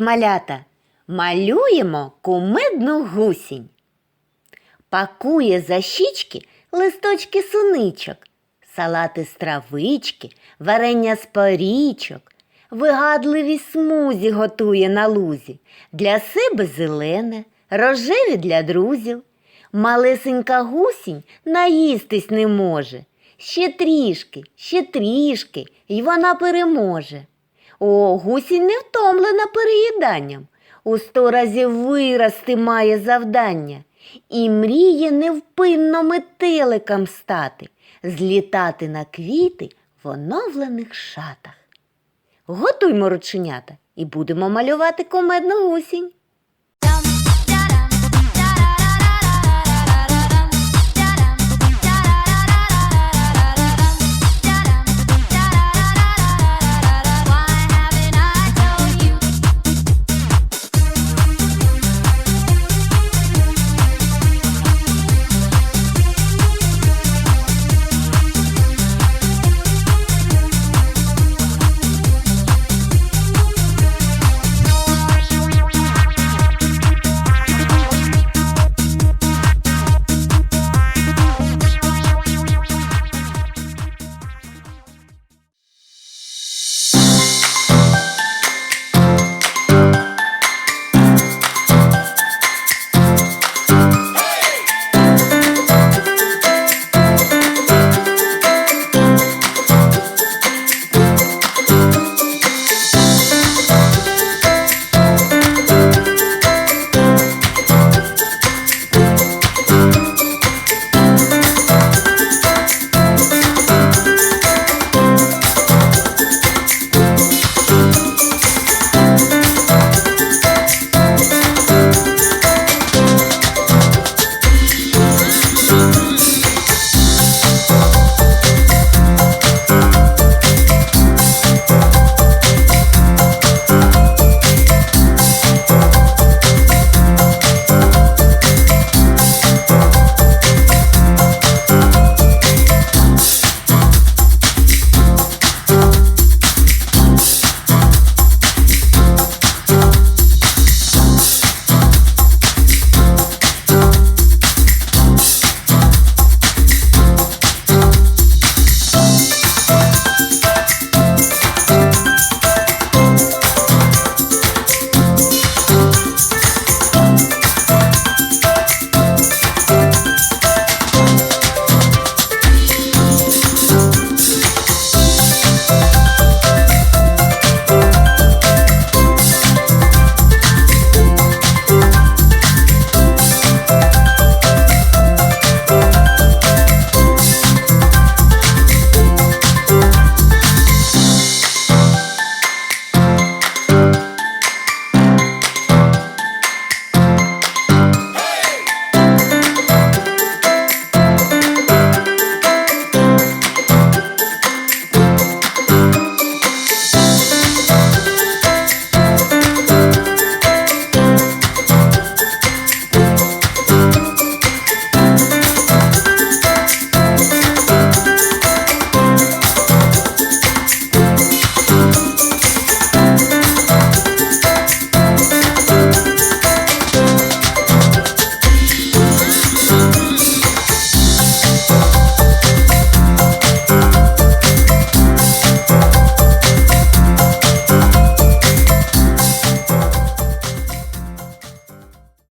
Привіт, малята! Малюємо кумедну гусінь. Пакує за щічки листочки суничок, салати з травички, варення з порічок, вигадливі смузі готує на лузі, для себе зелене, рожеві для друзів. Малесенька гусінь наїстись не може. Ще трішки, ще трішки, і вона переможе. О, гусінь не втомлена переїданням. У сто разів вирости має завдання. І мріє невпинно метеликам стати, злітати на квіти в оновлених шатах. Готуймо рученята і будемо малювати комедну гусінь.